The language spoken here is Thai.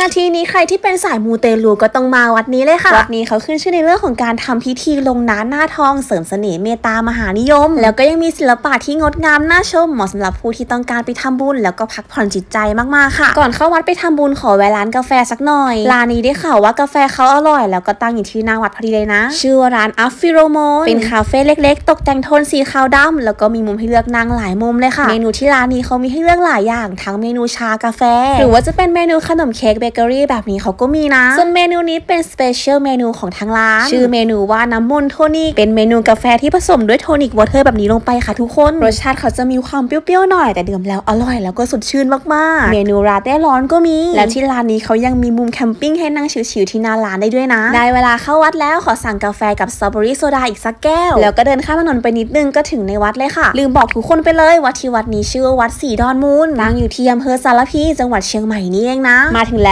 นาทีนี้ใครที่เป็นสายมูเตลูก็ต้องมาวัดนี้เลยค่ะ วัดนี้เขาขึ้นชื่อในเรื่องของการทำพิธีลงน้าหน้าทองเสริมเสน่ห์เมตตามหานิยม แล้วก็ยังมีศิลปะที่งดงามน่าชมเหมาะสำหรับผู้ที่ต้องการไปทำบุญ แล้วก็พักผ่อนจิตใจมากๆค่ะ ก่อนเข้าวัดไปทำบุญขอแวะร้านกาแฟสักหน่อย ร้านนี้ได้ข่าวว่ากาแฟเขาอร่อย แล้วก็ตั้งอยู่ที่หน้าวัดพอดีเลยนะ ชื่อว่าร้านอัฟฟิโรโมนเป็นคาเฟ่เล็กๆ ตกแต่งโทนสีขาวดำแล้วก็มีมุมให้เลือกนั่งหลายมุมเลยค่ะ เมนูที่ร้านนี้เขามีให้เลือกหลายอย่าง ทั้งเมนูชากาแฟ หรือว่าจะเป็นเมนูขนมเค้กเบเกอรี่แบบนี้เขาก็มีนะ ส่วนเมนูนี้เป็นสเปเชียลเมนูของทางร้าน ชื่อเมนูว่าน้ำมนต์โทนิก เป็นเมนูกาแฟที่ผสมด้วยโทนิกวอเตอร์แบบนี้ลงไปค่ะทุกคน รสชาติเขาจะมีความเปรี้ยวๆหน่อยแต่ดื่มแล้วอร่อยแล้วก็สดชื่นมากๆ เมนูราเต้ร้อนก็มี และที่ร้านนี้เขายังมีมุมแคมปิ้งให้นั่งชิวๆที่หน้าร้านได้ด้วยนะ ได้เวลาเข้าวัดแล้วขอสั่งกาแฟกับสตรอเบอรี่โซดาอีกสักแก้ว แล้วก็เดินข้ามถนนไปนิดนึงก็ถึงในวัดเลยค่ะ ลืมบอกทุกคนไปเลยว่าที่วัดนี้ชื่อว่าวัดสีดอนมูลตั้งอยู่ที่อำเภอสารพีจังหวัดเชียงใหม่นี่เองนะ มาถึงแล้ว